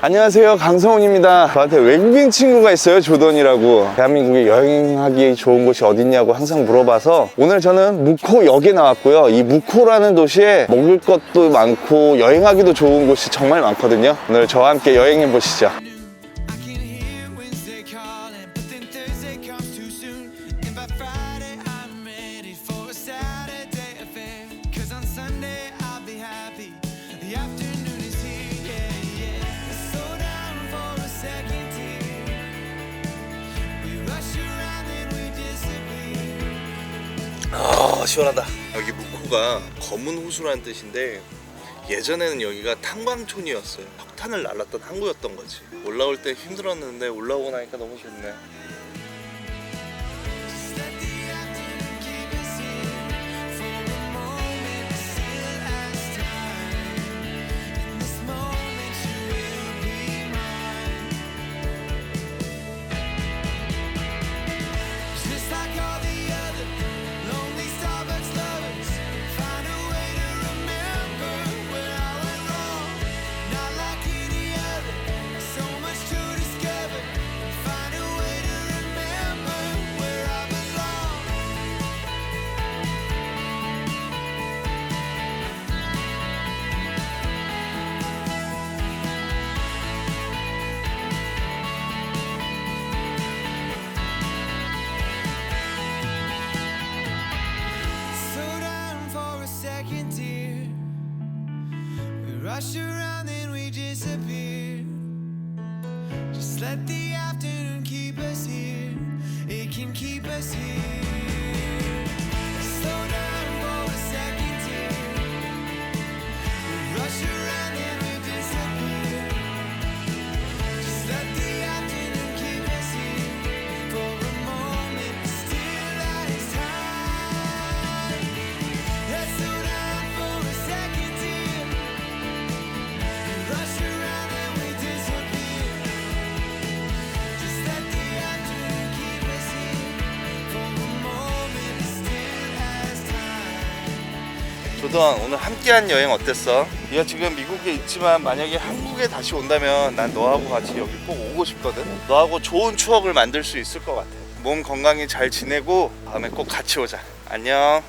안녕하세요. 강성훈입니다. 저한테 외국인 친구가 있어요. 조던이라고. 대한민국에 여행하기 좋은 곳이 어딨냐고 항상 물어봐서 오늘 저는 무코역에 나왔고요. 이 무코라는 도시에 먹을 것도 많고 여행하기도 좋은 곳이 정말 많거든요. 오늘 저와 함께 여행해 보시죠 아 시원하다. 여기 무코가 검은 호수라는 뜻인데 예전에는 여기가 탄광촌이었어요. 석탄을 날랐던 항구였던 거지. 올라올 때 힘들었는데 올라오고 나니까 너무 좋네 rush around, then we disappear. Just let the afternoon keep us here. It can keep us here. 조던 오늘 함께한 여행 어땠어? 네가 지금 미국에 있지만 만약에 한국에 다시 온다면 난 너하고 같이 여기 꼭 오고 싶거든. 너하고 좋은 추억을 만들 수 있을 것 같아. 몸 건강히 잘 지내고 다음에 꼭 같이 오자. 안녕